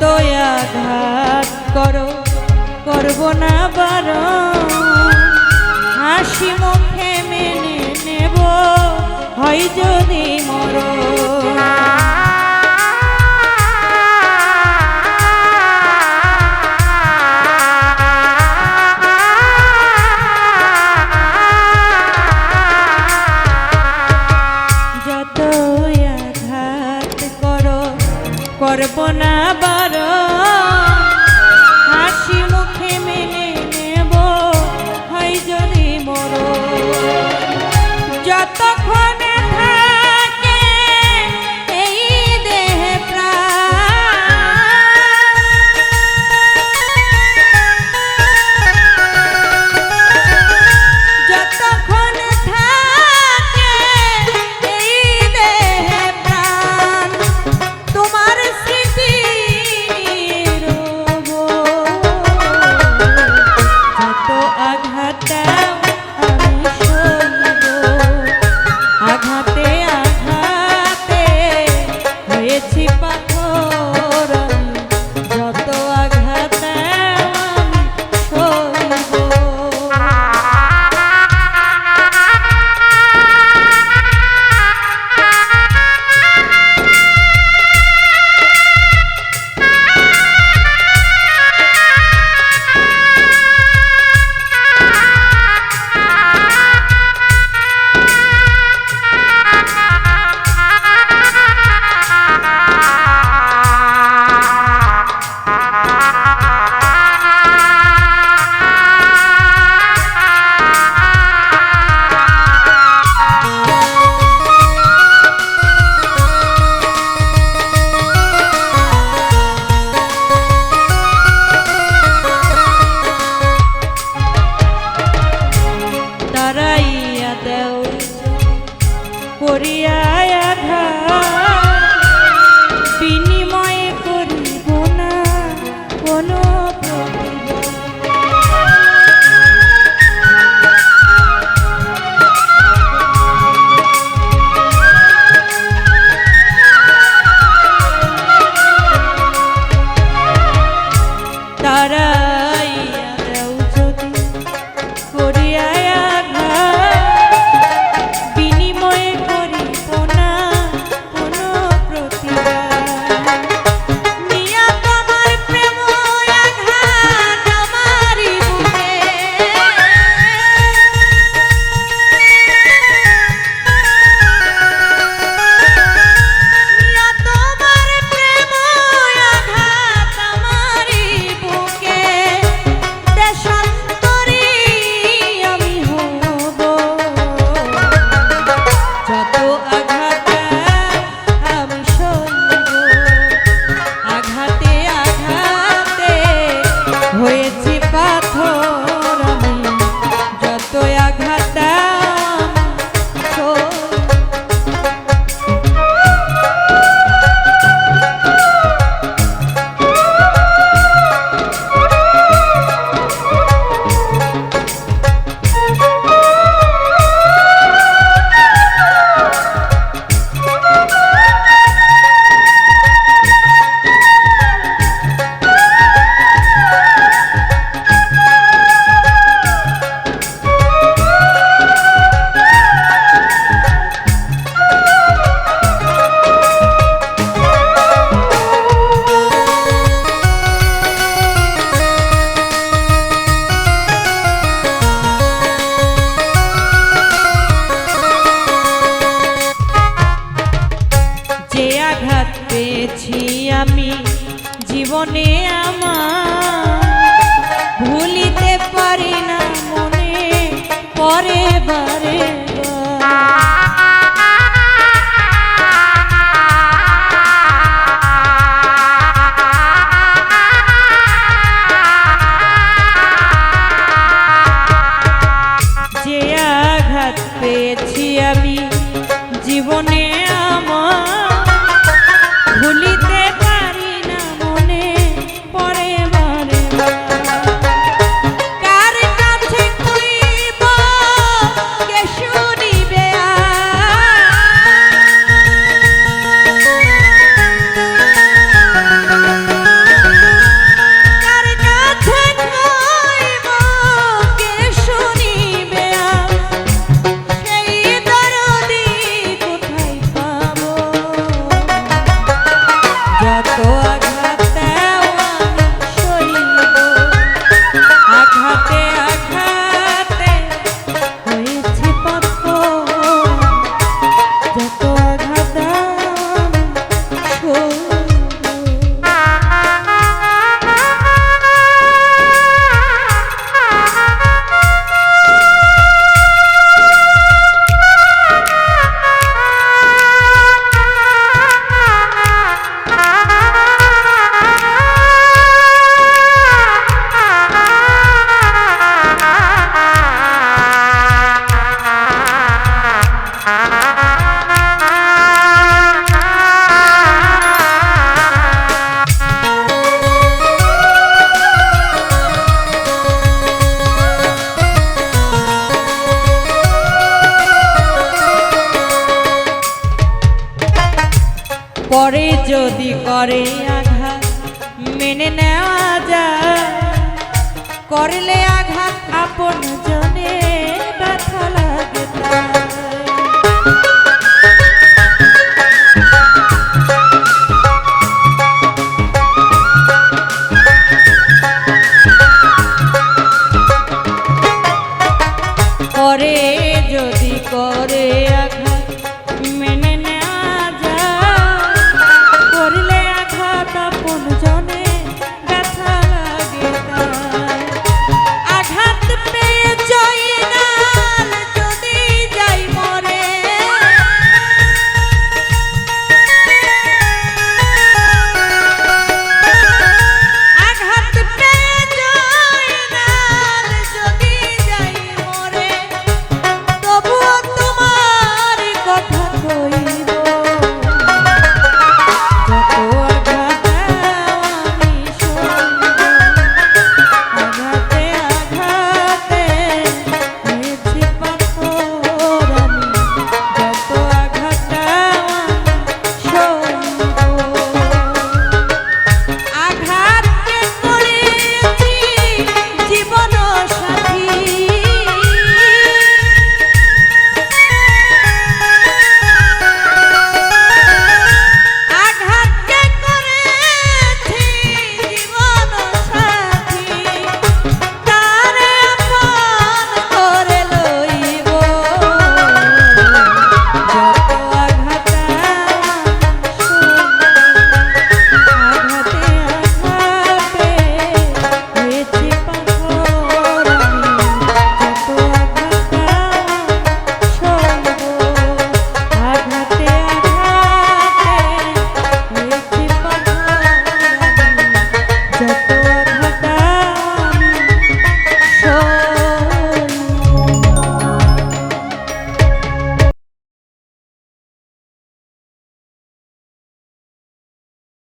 দয়া আঘাত করো করব না বারো হাসি মুখে মেনে নেব হয় যদি মরো আঘাত পেয়েছি আমি জীবনে আমার। ভুলিতে পারি না মনে পরে বারে বার। পরে যদি করে আঘাত মেনে নেওয়া যায় করলে আঘাত আপন জনে ব্যথা লাগে।